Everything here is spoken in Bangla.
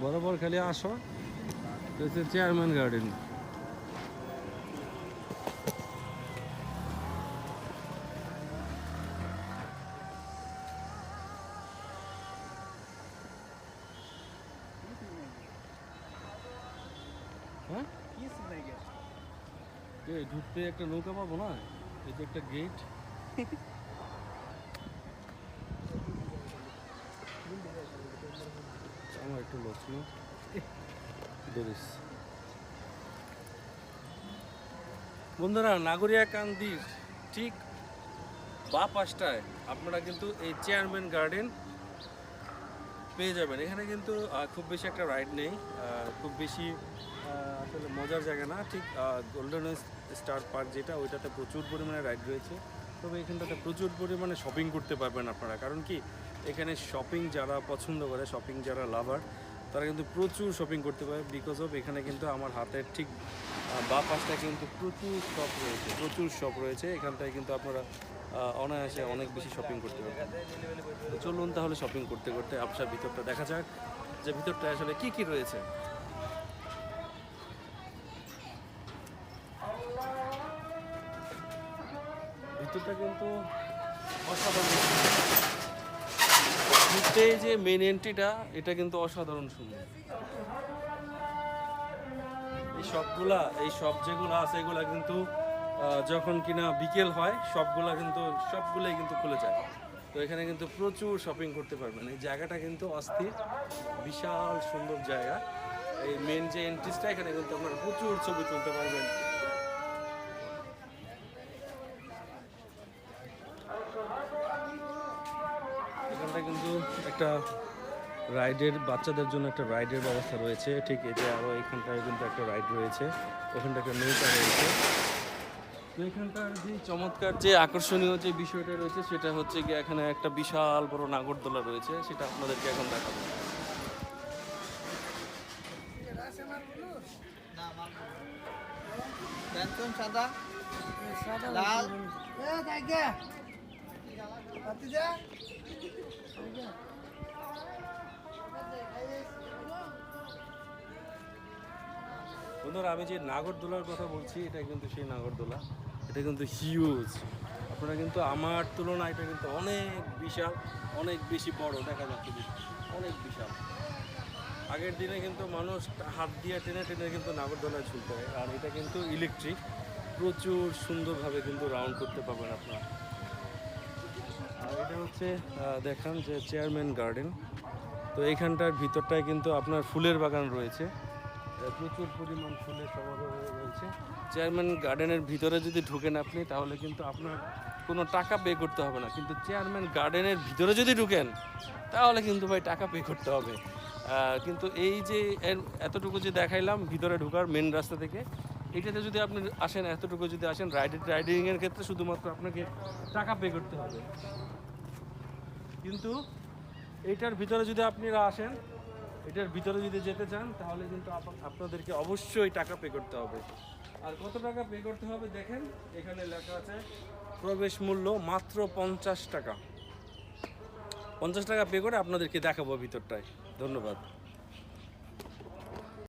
বরাবর খালি আসো। হচ্ছে চেয়ারম্যান গার্ডেন ঢুকতে একটা নৌকা পাবো না? এই যে একটা গেট একটু লস না ধরিস বন্ধুরা নাগরিয়া কান্দির ঠিক বা পাঁচটায় আপনারা কিন্তু এই চেয়ারম্যান গার্ডেন পেয়ে যাবেন। এখানে কিন্তু খুব বেশি একটা রাইড নেই খুব বেশি আসলে মজার জায়গা না। ঠিক গোল্ডেন স্টার পার্ক যেটা, ওইটাতে প্রচুর পরিমাণে রাইড রয়েছে। তবে এখানটাতে প্রচুর পরিমাণে শপিং করতে পারবেন আপনারা। কারণ কি, এখানে শপিং যারা পছন্দ করে শপিং যারা লাভার তারা কিন্তু প্রচুর শপিং করতে পারে বিকজ অফ এখানে কিন্তু আমার হাতের ঠিক বা পাশটায় কিন্তু প্রচুর শপ রয়েছে, প্রচুর শপ রয়েছে। এখানটায় কিন্তু আপনারা অনায়াসে অনেক বেশি শপিং করতে পারবেন। তো চলুন তাহলে শপিং করতে করতে আপনার ভিতরটা দেখা যাক যে ভিতরটা আসলে কি কি রয়েছে। ভিতরটা কিন্তু অসাধারণ। ঘুরতে যে মেন এন্ট্রিটা এটা কিন্তু অসাধারণ সুন্দর। এই সবগুলা, এই সব যেগুলো আছে, এগুলা কিন্তু যখন কিনা বিকেল হয়, সবগুলা কিন্তু, সবগুলাই কিন্তু খুলে যায়। তো এখানে কিন্তু প্রচুর শপিং করতে পারবেন। এই জায়গাটা কিন্তু অস্থির, বিশাল সুন্দর জায়গা। এই মেন যে এন্ট্রিসটা এখানে কিন্তু আপনারা প্রচুর ছবি তুলতে পারবেন এখানটা কিন্তু একটা রাইডের বাচ্চাদের জন্য একটা রাইডের ব্যবস্থা রয়েছে। ঠিক এই যে আরও এখানটায় কিন্তু একটা রাইড রয়েছে। ওখানটা একটা নৌকা রয়েছে। তো এখানকার যে চমৎকার যে আকর্ষণীয় যে বিষয়টা রয়েছে সেটা হচ্ছে গিয়ে এখানে একটা বিশাল বড় নাগরদোলা রয়েছে। সেটা আপনাদেরকে এখন দেখাবো। সাদা। লাল বন্ধুরা, আমি যে নাগরদোলার কথা বলছি, এটা কিন্তু সেই নাগরদোলা। এটা কিন্তু হিউজ আপনারা কিন্তু আমার তুলনায় এটা কিন্তু অনেক বিশাল, অনেক বেশি বড়, দেখা যাচ্ছে অনেক বিশাল। আগের দিনে কিন্তু মানুষ হাত দিয়ে টেনে টেনে কিন্তু নাগরদোলায় ঝুলতে হয়। আর এটা কিন্তু ইলেকট্রিক প্রচুর সুন্দরভাবে কিন্তু রাউন্ড করতে পারবেন আপনারা। এটা হচ্ছে দেখান যে চেয়ারম্যান গার্ডেন তো এইখানটার ভিতরটায় কিন্তু আপনার ফুলের বাগান রয়েছে। প্রচুর পরিমাণ ফুলের সমারোহ রয়েছে। চেয়ারম্যান গার্ডেনের ভিতরে যদি ঢুকেন আপনি, তাহলে কিন্তু আপনার কোনো টাকা পে করতে হবে না। কিন্তু চেয়ারম্যান গার্ডেনের ভিতরে যদি ঢুকেন, তাহলে কিন্তু ভাই টাকা পে করতে হবে। কিন্তু এই যে এর এতটুকু যে দেখাইলাম, ভিতরে ঢোকার মেন রাস্তা থেকে, এটাতে যদি আপনি আসেন, এতটুকু যদি আসেন রাইডিং রাইডিংয়ের ক্ষেত্রে শুধুমাত্র আপনাকে টাকা পে করতে হবে। কিন্তু এটার ভিতরে যদি আপনারা আসেন, এটার ভিতরে যদি যেতে চান, তাহলে কিন্তু আপনাদেরকে অবশ্যই টাকা পে করতে হবে। আর কত টাকা পে করতে হবে দেখেন, এখানে লেখা আছে, প্রবেশ মূল্য মাত্র পঞ্চাশ টাকা। পঞ্চাশ টাকা পে করে আপনাদেরকে দেখাবো ভিতরটায়। ধন্যবাদ।